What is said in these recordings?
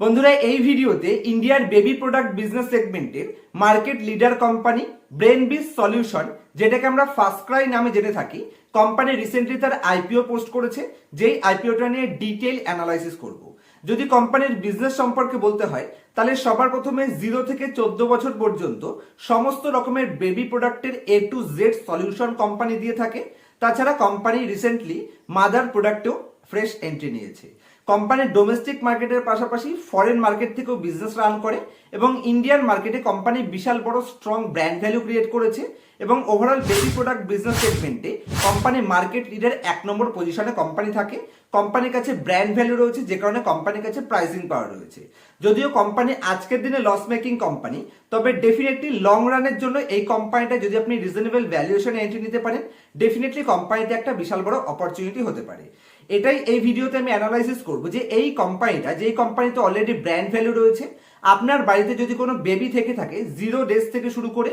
বন্ধুরা, এই ভিডিওতে ইন্ডিয়ার বেবি প্রোডাক্ট বিজনেস সেগমেন্টের market leader company brain bees solution যেটাকে আমরা ফার্স্টক্রাই নামে জেনে থাকি কোম্পানি রিসেন্টলি তার আইপিও পোস্ট করেছে, যেই আইপিওটা নিয়ে ডিটেইল অ্যানালাইসিস করব। যদি কোম্পানির বিজনেস সম্পর্কে বলতে হয়, তাহলে সবার প্রথমে জিরো থেকে চোদ্দ বছর পর্যন্ত সমস্ত রকমের বেবি প্রোডাক্টের A to Z solution company দিয়ে থাকে। তাছাড়া কোম্পানি রিসেন্টলি মাদার প্রোডাক্টেও ফ্রেশ এন্ট্রি নিয়েছে। কোম্পানি ডোমেস্টিক মার্কেটের পাশাপাশি ফরেন মার্কেট থেকেও বিজনেস রান করে এবং ইন্ডিয়ান মার্কেটে কোম্পানি বিশাল বড় স্ট্রং ব্র্যান্ড ভ্যালু ক্রিয়েট করেছে এবং ওভারঅল বেবি প্রোডাক্ট বিজনেস সেগমেন্টে কোম্পানি মার্কেট লিডার এক নম্বর পজিশনে কোম্পানি থাকে। কোম্পানির কাছে ব্র্যান্ড ভ্যালু রয়েছে, যে কারণে কোম্পানির কাছে প্রাইসিং পাওয়ার রয়েছে। যদিও কোম্পানি আজকের দিনে লস মেকিং কোম্পানি তবে ডেফিনেটলি লং রানের জন্য এই কোম্পানিটা যদি আপনি রিজনেবল ভ্যালুয়েশনে এন্ট্রি নিতে পারেন ডেফিনেটলি কোম্পানিতে একটা বিশাল বড় অপরচুনিটি হতে পারে। এটাই এই ভিডিওতে আমি অ্যানালাইসিস করব যে এই কোম্পানিটা যে যেই কোম্পানিতে অলরেডি ব্র্যান্ড ভ্যালু রয়েছে, আপনার বাড়িতে যদি কোনো বেবি থেকে থাকে জিরো ডেজ থেকে শুরু করে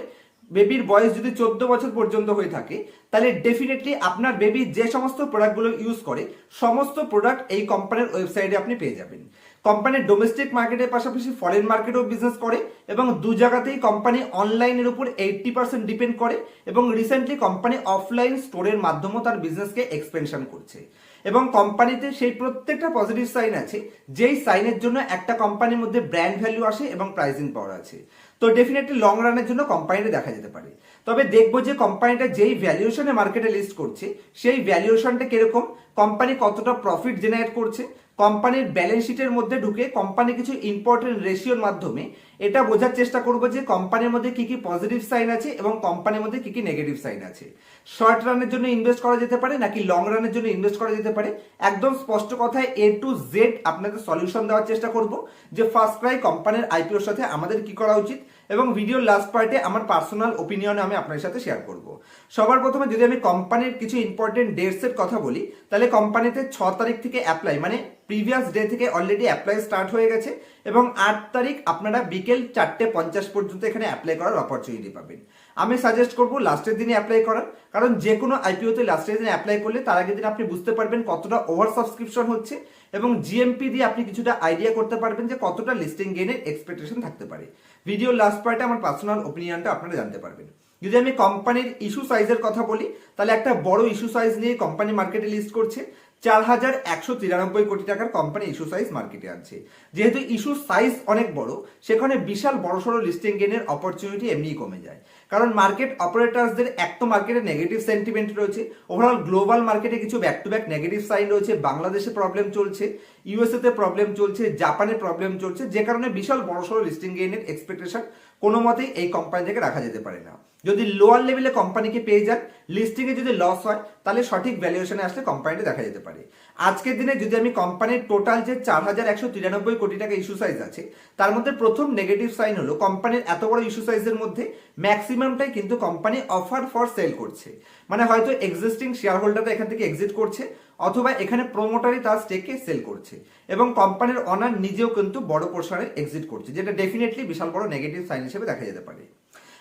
বেবির বয়স যদি চোদ্দ বছর পর্যন্ত হয়ে থাকে, তাহলে ডেফিনেটলি আপনার বেবি যে সমস্ত প্রোডাক্টগুলো ইউজ করে, সমস্ত প্রোডাক্ট এই কোম্পানির ওয়েবসাইটে আপনি পেয়ে যাবেন। কোম্পানি ডোমেস্টিক মার্কেটের পাশাপাশি ফরেন মার্কেটেও বিজনেস করে এবং দু জায়গাতেই কোম্পানি অনলাইনের উপর এইটটি পার্সেন্ট ডিপেন্ড করে এবং রিসেন্টলি কোম্পানি অফলাইন স্টোরের মাধ্যমেও তার বিজনেসকে এক্সপেনশন করছে। এবং কোম্পানিতে সেই প্রত্যেকটা পজিটিভ সাইন আছে, যেই সাইনের জন্য একটা কোম্পানির মধ্যে ব্র্যান্ড ভ্যালু আসে এবং প্রাইজিং পাওয়ার আছে। তো ডেফিনেটলি লং রানের জন্য কোম্পানিটা দেখা যেতে পারে। তবে দেখব যে কোম্পানিটা যেই ভ্যালুয়েশনে মার্কেটে লিস্ট করছে, সেই ভ্যালুয়েশনটা কীরকম, কোম্পানি কতটা প্রফিট জেনারেট করছে কোম্পানির ব্যালেন্স শিটের মধ্যে ঢুকে কোম্পানি কিছু ইম্পর্টেন্ট রেশিওর মাধ্যমে এটা বোঝার চেষ্টা করব যে কোম্পানির মধ্যে কি কি পজিটিভ সাইন আছে এবং কোম্পানির মধ্যে কি কি নেগেটিভ সাইন আছে। শর্ট রানের জন্য ইনভেস্ট করা যেতে পারে নাকি লং রানের জন্য ইনভেস্ট করা যেতে পারে? একদম স্পষ্ট কথায় এ টু জেড আপনাদের সলিউশন দেওয়ার চেষ্টা করব যে ফার্স্ট ক্রাই কোম্পানির আইপিওর সাথে আমাদের কি করা উচিত? এবং ভিডিওর লাস্ট পার্টে আমার পার্সোনাল ওপিনিয়ন আমি আপনার সাথে শেয়ার করব। সবার প্রথমে যদি আমি কোম্পানির কিছু ইম্পর্টেন্ট ডেটসের কথা বলি, তাহলে কোম্পানিতে ছ তারিখ থেকে অ্যাপ্লাই মানে প্রিভিয়াস ডে থেকে অলরেডি অ্যাপ্লাই স্টার্ট হয়ে গেছে এবং আট তারিখ আপনারা বিকেল চারটে পঞ্চাশ পর্যন্ত এখানে অ্যাপ্লাই করার অপরচুনিটি পাবেন। আমি সাজেস্ট করব লাস্টের দিনে অ্যাপ্লাই করার। কারণ যে কোনো আইপিওতে লাস্টের দিনে অ্যাপ্লাই করলে তার আগের দিন আপনি বুঝতে পারবেন কতটা ওভার সাবস্ক্রিপশন হচ্ছে এবং জিএমপি দিয়ে আপনি কিছুটা আইডিয়া করতে পারবেন যে কতটা লিস্টিং গেনের এক্সপেকটেশন থাকতে পারে। ভিডিও লাস্ট পার্টে আমার পার্সোনাল ওপিনিয়নটা আপনারা জানতে পারবেন। যদি আমি কোম্পানির ইস্যু সাইজের কথা বলি, তাহলে একটা বড় ইস্যু সাইজ নিয়ে কোম্পানি মার্কেটে লিস্ট করছে। চার হাজার একশো তিরানব্বই কোটি টাকার কোম্পানি ইস্যু সাইজ মার্কেটে আছে। যেহেতু ইস্যু সাইজ অনেক বড়, সেখানে বিশাল বড় সড়ো লিস্টিং গেনের অপরচুনিটি এমনিই কমে যায়। কারণ মার্কেট অপারেটার্সদের এক তো মার্কেটে নেগেটিভ সেন্টিমেন্ট রয়েছে। ওভারঅল গ্লোবাল মার্কেটে কিছু back to back negative sign রয়েছে। বাংলাদেশে প্রবলেম চলছে ইউএসএতে প্রবলেম চলছে জাপানে প্রবলেম চলছে। যে কারণে বিশাল বড় সড়ো লিস্টিং গেইনের এক্সপেকটেশন কোনো মতেই এই কোম্পানি থেকে রাখা যেতে পারে না। যদি লোয়ার লেভেলে কোম্পানিকে পেয়ে যান লিস্টিংয়ে যদি লস হয়, তাহলে সঠিক ভ্যালুয়েশনে আসলে কোম্পানিটা দেখা যেতে পারে। আজকের দিনে যদি আমি কোম্পানির টোটাল যে চার হাজার একশো তিরানব্বই কোটি টাকা ইস্যু সাইজ আছে, তার মধ্যে প্রথম নেগেটিভ সাইন হলো কোম্পানির এত বড় ইস্যু সাইজের মধ্যে ম্যাক্সিমামটাই কিন্তু কোম্পানি অফার ফর সেল করছে। মানে হয়তো এক্সিস্টিং শেয়ার হোল্ডাররা এখান থেকে এক্সিট করছে, অথবা এখানে প্রোমোটারই তার স্টেকে সেল করছে, এবং কোম্পানির অনার নিজেও কিন্তু বড় পোর্শনে এক্সিট করছে, যেটা ডেফিনেটলি বিশাল বড় নেগেটিভ সাইন হিসেবে দেখা যেতে পারে।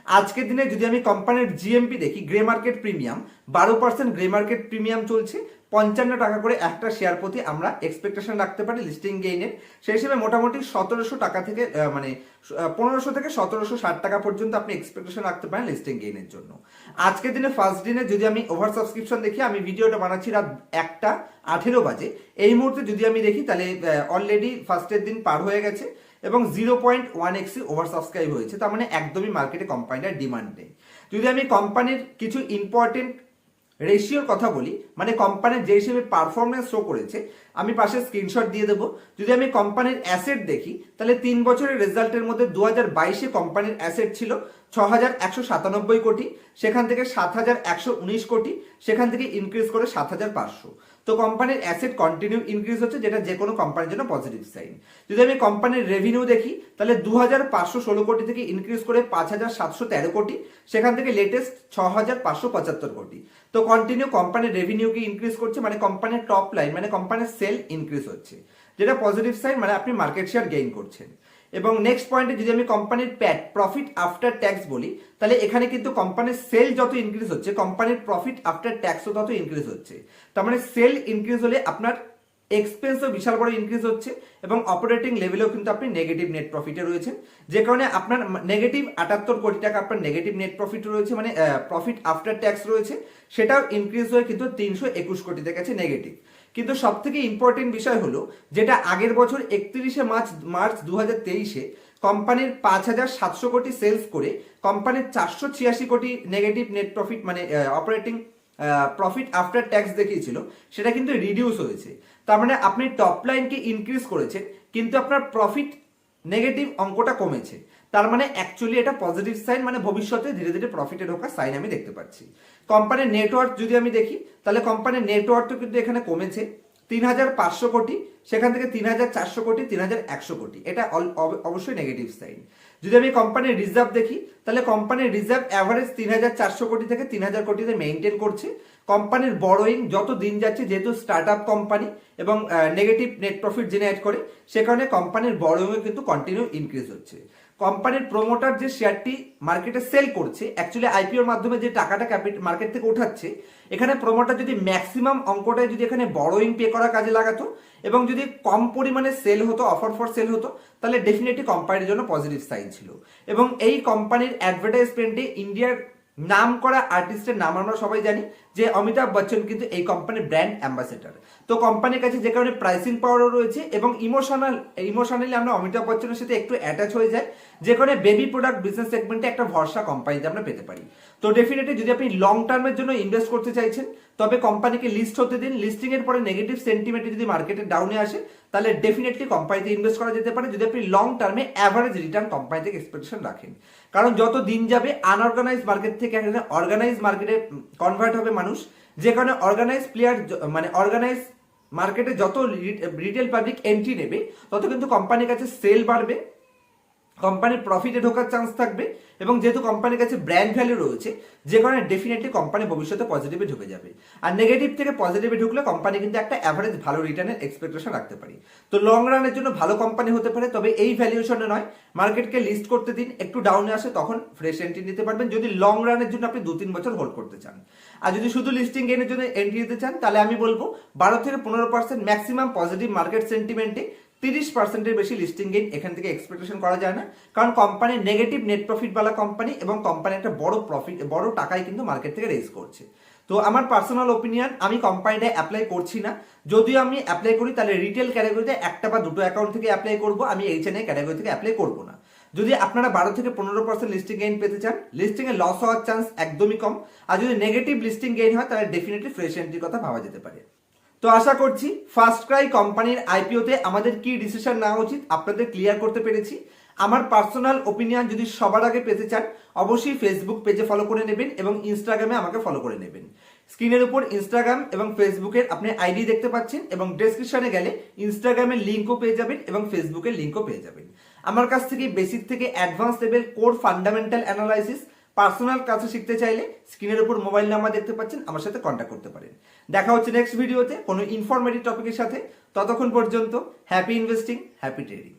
আজকের দিনে যদি আমি কোম্পানির জিএমপি দেখি গ্রে মার্কেট প্রিমিয়াম বারো পার্সেন্ট গ্রে মার্কেট প্রিমিয়াম চলছে। পঞ্চান্ন টাকা করে একটা শেয়ার প্রতি আমরা এক্সপেকটেশন রাখতে পারি লিস্টিং গেইনের সেই হিসেবে মোটামুটি সতেরোশো টাকা থেকে মানে পনেরোশো থেকে সতেরোশো ষাট টাকা পর্যন্ত আপনি এক্সপেকটেশন রাখতে পারেন লিস্টিং গেইনের জন্য। আজকের দিনে ফার্স্ট দিনে যদি আমি ওভার সাবস্ক্রিপশন দেখি, আমি ভিডিওটা বানাচ্ছি রাত একটা, আঠেরো বাজে। এই মুহূর্তে যদি আমি দেখি, তাহলে অলরেডি ফার্স্টের দিন পার হয়ে গেছে। এবং zero point one x over subscribe হয়েছে, তার মানে একদমই মার্কেটে কোম্পানিটার ডিমান্ড নেই যদি আমি কোম্পানির কিছু ইম্পর্টেন্ট রেশিওর কথা বলি মানে কোম্পানির যে হিসেবে পারফরমেন্স শো করেছে, আমি পাশে স্ক্রিনশট দিয়ে দেবো। যদি আমি কোম্পানির অ্যাসেট দেখি, তাহলে তিন বছরের রেজাল্টের মধ্যে দু হাজার বাইশে কোম্পানির অ্যাসেট ছিল ছ হাজার একশো সাতানব্বই কোটি, সেখান থেকে সাত হাজার একশো উনিশ কোটি, সেখান থেকে ইনক্রিজ করে সাত হাজার পাঁচশো। তো কোম্পানির অ্যাসেট কন্টিনিউ ইনক্রিজ হচ্ছে, যেটা যে কোনো কোম্পানির জন্য পজিটিভ সাইন যদি আমি কোম্পানির রেভিনিউ দেখি, তাহলে দু হাজার পাঁচশো ষোলো কোটি থেকে ইনক্রিজ করে পাঁচ হাজার সাতশো তেরো কোটি, সেখান থেকে লেটেস্ট ছ হাজার পাঁচশো পঁচাত্তর কোটি। তো কন্টিনিউ কোম্পানির রেভিনিউকে ইনক্রিজ করছে মানে কোম্পানির টপ লাইন মানে কোম্পানির সেল ইনক্রিজ হচ্ছে। যেটা পজিটিভ সাইন মানে আপনি মার্কেট শেয়ার গেইন করছেন। এবং নেক্সট পয়েন্টে যদি আমি কোম্পানির প্যাট প্রফিট আফটার ট্যাক্স বলি, তাহলে এখানে কিন্তু কোম্পানির সেল যত ইনক্রিজ হচ্ছে কোম্পানির প্রফিট আফটার ট্যাক্সও তত ইনক্রিজ হচ্ছে। তার মানে সেল ইনক্রিজ হলে আপনার এক্সপেন্সও বিশাল বড় ইনক্রিজ হচ্ছে এবং অপারেটিং লেভেলেও কিন্তু আপনি নেগেটিভ নেট প্রফিটে রয়েছেন। যে কারণে আপনার নেগেটিভ আটাত্তর কোটি টাকা আপনার নেগেটিভ নেট প্রফিট রয়েছে মানে প্রফিট আফটার ট্যাক্স রয়েছে, সেটাও ইনক্রিজ হয়ে কিন্তু তিনশো একুশ কোটিতে গেছে নেগেটিভ কিন্তু সব থেকে ইম্পর্টেন্ট বিষয় হলো যেটা আগের বছর একত্রিশে মার্চ মার্চ দু হাজার তেইশে কোম্পানির পাঁচ হাজার সাতশো কোটি সেলস করে কোম্পানির চারশো ছিয়াশি কোটি নেগেটিভ নেট প্রফিট মানে অপারেটিং প্রফিট আফটার ট্যাক্স দেখিয়েছিল, সেটা কিন্তু রিডিউস হয়েছে। তার মানে আপনি টপ লাইনকে ইনক্রিজ করেছেন, কিন্তু আপনার প্রফিট নেগেটিভ অঙ্কটা কমেছে। তার মানে অ্যাকচুয়ালি এটা পজিটিভ সাইন মানে ভবিষ্যতে ধীরে ধীরে প্রফিটে ঢোকার সাইন আমি দেখতে পাচ্ছি। কোম্পানির নেটওয়ার্ক যদি আমি দেখি, তাহলে কোম্পানির নেটওয়ার্কটা কিন্তু এখানে কমেছে। তিন হাজার পাঁচশো কোটি, সেখান থেকে তিন হাজার চারশো কোটি, তিন হাজার একশো কোটি। এটা অবশ্যই নেগেটিভ সাইন যদি আমি কোম্পানির রিজার্ভ দেখি, তাহলে কোম্পানির রিজার্ভ অ্যাভারেজ তিন হাজার চারশো কোটি থেকে তিন হাজার কোটিতে মেনটেন করছে। কোম্পানির বড়োইং যত দিন যাচ্ছে, যেহেতু স্টার্ট আপ কোম্পানি এবং নেগেটিভ নেট প্রফিট জেনারেট করে, সে কারণে কোম্পানির বড়োইংও কিন্তু কন্টিনিউ ইনক্রিজ হচ্ছে। কোম্পানির প্রোমোটার যে শেয়ারটি মার্কেটে সেল করছে অ্যাকচুয়ালি আইপিওর মাধ্যমে যে টাকাটা ক্যাপিটাল মার্কেট থেকে উঠাচ্ছে, এখানে প্রোমোটার যদি ম্যাক্সিমাম অঙ্কটায় যদি এখানে বড়োইং পে করা কাজে লাগাতো এবং যদি কম পরিমাণে সেল হতো অফার ফর সেল হতো, তাহলে ডেফিনেটলি কোম্পানির জন্য পজিটিভ সাইন ছিল। এবং এই কোম্পানির অ্যাডভার্টাইজমেন্টে ইন্ডিয়ার নাম করা আর্টিস্টের নাম আমরা সবাই জানি যে অমিতাভ বচ্চন কিন্তু এই কোম্পানির ব্র্যান্ড অ্যাম্বাসেডর তো কোম্পানির কাছে যে কারণে প্রাইসিং পাওয়ারও রয়েছে এবং ইমোশনাল ইমোশনালি আমরা অমিতাভ বচ্চনের সাথে একটু অ্যাটাচ হয়ে যায় যে কারণে বেবি প্রোডাক্ট বিজনেস সেগমেন্টে একটা ভরসা কোম্পানিতে আমরা পেতে পারি। তো ডেফিনেটলি যদি আপনি লং টার্মের জন্য ইনভেস্ট করতে চাইছেন, তবে কোম্পানিকে লিস্ট হতে দিন। লিস্টিং এর পরে নেগেটিভ সেন্টিমেন্ট যদি মার্কেটে ডাউনে আসে, তাহলে ডেফিনেটলি কোম্পানিতে ইনভেস্ট করা যেতে পারে। যদি আপনি লং টার্মে অ্যাভারেজ রিটার্ন কোম্পানি থেকে এক্সপেকটেশন রাখেন। কারণ যত দিন যাবে আনঅর্গানাইজ মার্কেট থেকে অর্গানাইজ মার্কেটে কনভার্ট হবে মানুষ, যে কারণে অর্গানাইজ প্লেয়ার মানে অর্গানাইজ মার্কেটে যত রিটেল পাবলিক এন্ট্রি নেবে, তত কিন্তু কোম্পানির কাছে সেল বাড়বে। কোম্পানির প্রফিটে ঢোকার চান্স থাকবে এবং যেহেতু কোম্পানির কাছে ব্র্যান্ড ভ্যালু রয়েছে, যে কারণে ডেফিনেটলি কোম্পানি ভবিষ্যতে পজিটিভে ঢুকে যাবে। আর নেগেটিভ থেকে পজিটিভে ঢুকলে কোম্পানি কিন্তু একটা অ্যাভারেজ ভালো রিটার্নের এক্সপেকটেশন রাখতে পারি। তো লং রানের জন্য ভালো কোম্পানি হতে পারে, তবে এই ভ্যালুয়েশনে নয়। মার্কেটকে লিস্ট করতে দিন, একটু ডাউনে আসে, তখন ফ্রেশ এন্ট্রি নিতে পারবেন। যদি লং রানের জন্য আপনি দু তিন বছর হোল্ড করতে চান। আর যদি শুধু লিস্টিং গেনের জন্য এন্ট্রি নিতে চান, তাহলে আমি বলব বারো থেকে পনেরো পার্সেন্ট ম্যাক্সিমাম পজিটিভ মার্কেট সেন্টিমেন্টে তিরিশ পার্সেন্টের বেশি লিস্টিং গেইন এখান থেকে এক্সপেকটেশন করা যায় না। কারণ কোম্পানির নেগেটিভ নেট প্রফিট বালা কোম্পানি এবং কোম্পানি একটা বড় প্রফিট বড় টাকাই কিন্তু মার্কেট থেকে রেজ করছে। তো আমার পার্সোনাল ওপিনিয়ন আমি কোম্পানিটায় অ্যাপ্লাই করছি না। যদিও আমি অ্যাপ্লাই করি, তাহলে রিটেল ক্যাটাগরিতে একটা বা দুটো অ্যাকাউন্ট থেকে অ্যাপ্লাই করব, আমি এইচ এন ক্যাটাগরি থেকে অ্যাপ্লাই করব না। যদি আপনারা বারো থেকে পনেরো পার্সেন্ট লিস্টিং গেইন পেতে চান লিস্টিং এ লস হওয়ার চান্স একদমই কম। আর যদি নেগেটিভ লিস্টিং গেইন হয়, তাহলে ডেফিনেটলি ফ্রেশ এন্ট্রির কথা ভাবা যেতে পারে। তো আশা করছি ফার্স্ট ক্রাই কোম্পানির আইপিওতে আমাদের কি ডিসিশন নেওয়া উচিত আপনাদের ক্লিয়ার করতে পেরেছি। আমার পার্সোনাল ওপিনিয়ন যদি সবার আগে পেতে চান, অবশ্যই ফেসবুক পেজে ফলো করে নেবেন এবং ইনস্টাগ্রামে আমাকে ফলো করে নেবেন। স্ক্রিনের উপর ইনস্টাগ্রাম এবং ফেসবুকের আপনি আইডি দেখতে পাচ্ছেন এবং ডেসক্রিপশনে গেলে ইনস্টাগ্রামের লিঙ্কও পেয়ে যাবেন এবং ফেসবুকের লিঙ্কও পেয়ে যাবেন। আমার কাছ থেকে বেসিক থেকে advance level core fundamental analysis personal কাছে শিখতে চাইলে স্ক্রিনের উপর মোবাইল নাম্বার দেখতে পাচ্ছেন, আমার সাথে কন্ট্যাক্ট করতে পারেন। দেখা হচ্ছে নেক্সট ভিডিওতে কোনো ইনফরমেটিভ টপিকের সাথে। ততক্ষণ পর্যন্ত হ্যাপি ইনভেস্টিং হ্যাপি ট্রেডিং